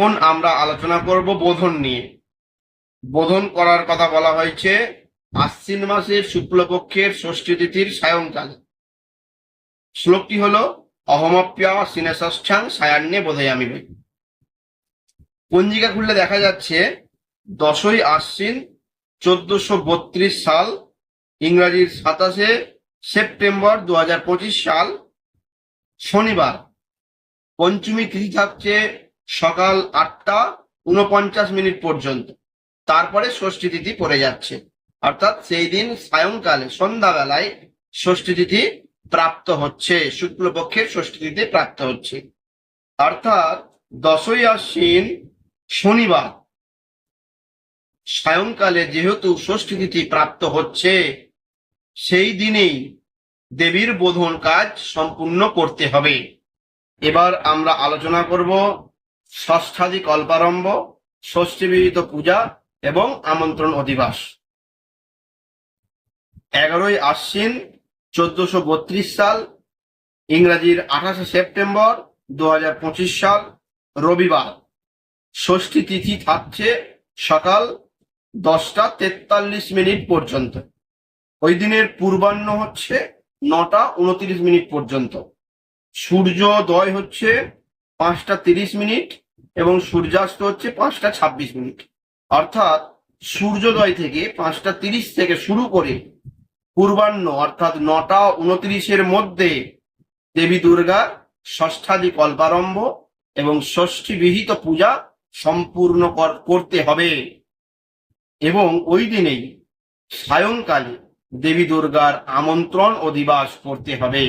এখন আমরা আলোচনা করব বোধন নিয়ে? বোধন করার কথা বলা হয়েছে আশ্বিন মাসের শুক্লপক্ষের ষষ্ঠী তিথির সায়ংকালে। শ্লোকটি হল, অহমপ্যা সিনেষষ্ঠাং সায়ান্নে বোধয়ামি বই পঞ্জিকা খুললে দেখা যাচ্ছে, দশই আশ্বিন চোদ্দশো বত্রিশ সাল, ইংরাজির সাতাশে সেপ্টেম্বর দু হাজার পঁচিশ সাল, শনিবার। পঞ্চমী তিথি থাকছে সকাল আটটা উনপঞ্চাশ মিনিট পর্যন্ত। তারপরে ষষ্ঠী তিথি পড়ে যাচ্ছে। অর্থাৎ সেই দিন সায়ংকালে, সন্ধ্যাবেলায় ষষ্ঠী তিথি প্রাপ্ত হচ্ছে। শুক্লপক্ষের ষষ্ঠী তিথি প্রাপ্ত হচ্ছে। অর্থাৎ দশই আশ্বিন শনিবার। সায়ংকালে যেহেতু ষষ্ঠী তিথি প্রাপ্ত হচ্ছে, সেই দিনেই দেবীর বোধন কাজ সম্পূর্ণ করতে হবে। এবার আমরা আলোচনা করব ষষ্ঠাদি কল্পারম্ভ, ষষ্ঠীবিহিত পূজা এবং আমন্ত্রণ অধিবাস। এগারোই আশ্বিন চোদ্দশো বত্রিশ সাল, ইংরাজির আঠাশে সেপ্টেম্বর দু হাজার পঁচিশ সাল, রবিবার। ষষ্ঠী তিথি থাকছে সকাল দশটা তেতাল্লিশ মিনিট পর্যন্ত। ওই দিনের পূর্বাহ্ন হচ্ছে নটা উনত্রিশ মিনিট পর্যন্ত। সূর্যোদয় হচ্ছে পাঁচটা তিরিশ মিনিট এবং সূর্যাস্ত হচ্ছে পাঁচটা ছাব্বিশ মিনিট। অর্থাৎ সূর্যোদয় থেকে পাঁচটা তিরিশ থেকে শুরু করে পূর্বাহ্ন, অর্থাৎ নটা উনত্রিশের মধ্যে দেবী দুর্গার ষষ্ঠাদি কল্পারম্ভ এবং ষষ্ঠী বিহিত পূজা সম্পূর্ণ কর- করতে হবে। এবং ওই দিনেই সায়ংকালে দেবী দুর্গার আমন্ত্রণ অধিবাস করতে হবে।